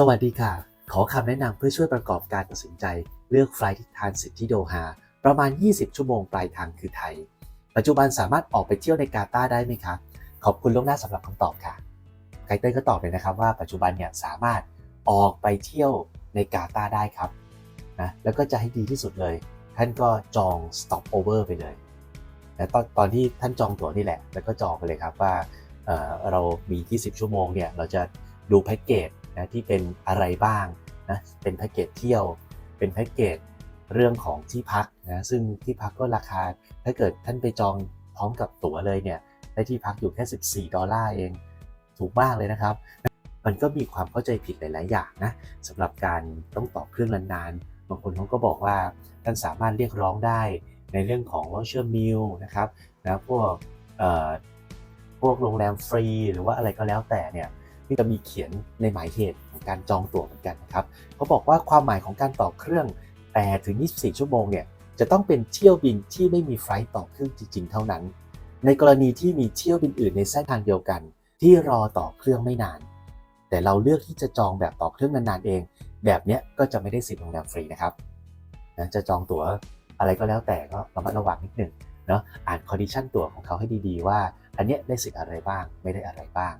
สวัสดีค่ะ ขอคำแนะนำเพื่อช่วยประกอบการตัดสินใจ เลือกไฟล์ที่ทานสิทธิ์ที่โดฮาประมาณ 20 ชั่วโมงปลายทางคือไทย ปัจจุบันสามารถออกไปเที่ยวในกาตาร์ได้ไหมคะ ขอบคุณล่วงหน้าสำหรับคำตอบค่ะ ไกเต้ก็ตอบเลยนะครับว่าปัจจุบันเนี่ยสามารถออกไปเที่ยวในกาตาร์ได้ครับนะแล้วก็จะให้ดีที่สุดเลย ท่านก็จอง stop over ไปเลยนะตอนตอนที่ท่านจองตั๋วนี่แหละ แล้วก็จองไปเลยครับว่าเออเรามี 20 ชั่วโมงเนี่ยเราจะดูแพ็กเกจ นะที่เป็นอะไรบ้างนะเป็นแพ็กเกจเที่ยว เป็นแพ็กเกจเรื่องของที่พักนะซึ่งที่พักก็ราคา ถ้าเกิดท่านไปจองพร้อมกับตั๋วเลยเนี่ยได้ที่พักอยู่แค่ 14 ดอลลาร์เองถูกมากเลยนะครับ มันก็มีความเข้าใจผิดหลาย ๆ อย่างนะสำหรับการต้องต่อเครื่องนานๆ บางคนเขาก็บอกว่าท่านสามารถเรียกร้องได้ในเรื่องของ voucher meal นะครับนะพวกพวกโรงแรมฟรีหรือว่าอะไรก็แล้วแต่เนี่ย นี่จะมีเขียนในหมายเหตุของการจองตั๋วเหมือนกันนะครับเขาบอกว่าความหมายของการต่อเครื่อง8ถึง 24 ชั่วโมงเนี่ยจะต้องเป็นเที่ยวบินที่ไม่มีไฟล์ต่อเครื่องจริง ๆ เท่านั้น ในกรณีที่มีเที่ยวบินอื่นในเส้นทางเดียวกัน ที่รอต่อเครื่องไม่นาน แต่เราเลือกที่จะจองแบบต่อเครื่องนานๆเอง แบบเนี้ยก็จะไม่ได้สิทธิ์โรงแรมฟรีนะครับนะจะจองตั๋วอะไรก็แล้วแต่ก็ระมัดระวังนิดหนึ่งเนาะอ่านคอนดิชันตั๋วของเขาให้ดีๆว่า อันเนี้ยได้สิทธิ์อะไรบ้างไม่ได้อะไรบ้าง